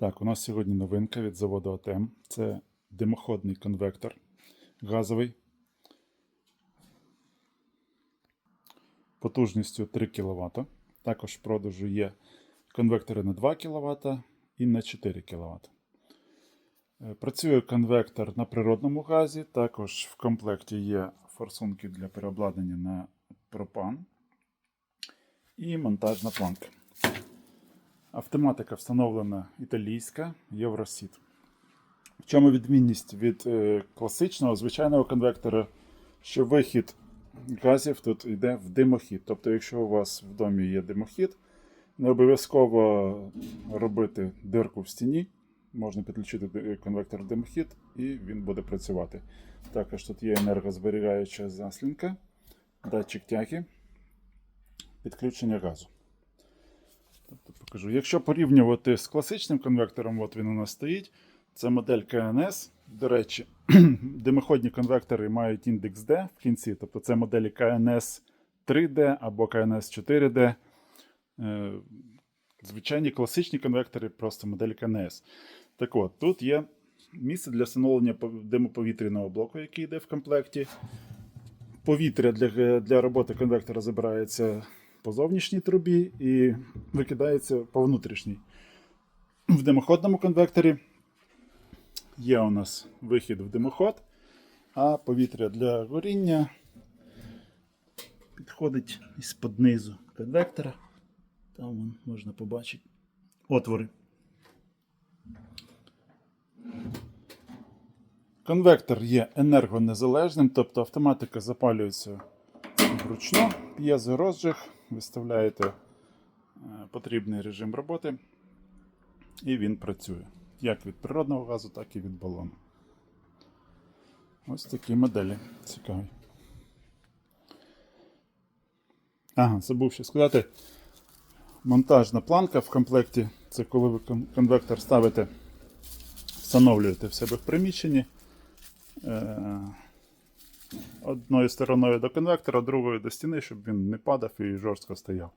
Так, у нас сьогодні новинка від заводу АТМ. Це димоходний конвектор газовий. Потужністю 3 кВт. Також в продажу є конвектори на 2 кВт і на 4 кВт. Е, Працює конвектор на природному газі. Також в комплекті є форсунки для переобладнання на пропан і монтажна планка. Автоматика встановлена італійська Євросіт. В чому відмінність від е, класичного звичайного конвектора, що вихід газів тут йде в димохід. Тобто, якщо у вас в домі є димохід, не обов'язково робити дирку в стіні. Можна підключити конвектор в димохід і він буде працювати. Також тут є енергозберігаюча заслінка, датчик тяги, підключення газу. Покажу. Якщо порівнювати з класичним конвектором, от він у нас стоїть. Це модель КНС. До речі, димоходні конвектори мають індекс D в кінці, тобто це моделі КНС 3D або КНС 4D. Е, Звичайні класичні конвектори, просто моделі КНС. Так от, тут є місце для встановлення димоповітряного блоку, який йде в комплекті. Повітря для, для роботи конвектора забирається по зовнішній трубі і викидається по внутрішній. В димоходному конвекторі є у нас вихід в димоход, а повітря для горіння підходить із-под низу конвектора. Там можна побачити отвори. Конвектор є енергонезалежним, тобто автоматика запалюється вручну, п'єзорозжиг, виставляєте е, потрібний режим роботи, і він працює. Як від природного газу, так і від балону. Ось такі моделі. Цікаві. Ага, забув ще сказати. Монтажна планка в комплекті це коли ви конвектор ставите, встановлюєте в себе в приміщенні. Одною стороною до конвектора, другою до стіни, щоб він не падав і жорстко стояв.